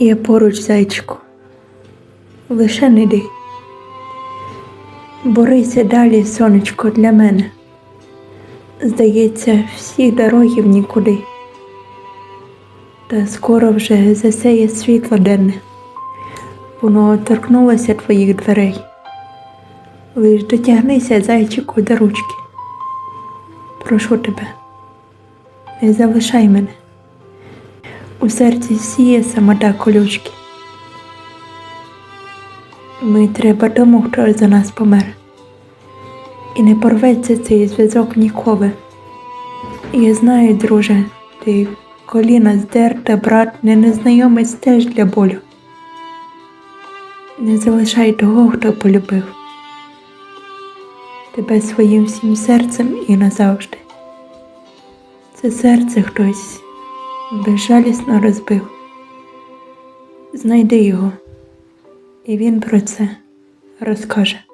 Я поруч, зайчику. Лише не йди. Борися далі, сонечко, для мене. Здається, всі дороги в нікуди. Та скоро вже засяє світло денне. Воно торкнулося твоїх дверей. Лиш дотягнися, зайчику, до ручки. Прошу тебе, не залишай мене. У серці сіє самота колючки. Ми треба тому, хто за нас помер. І не порветься цей зв'язок ніколи. Я знаю, друже, ти коліна здерта, брат, не незнайомець теж для болю. Не залишай того, хто полюбив тебе своїм всім серцем і назавжди. Це серце хтось безжалісно розбив. Знайди його, і він про це розкаже.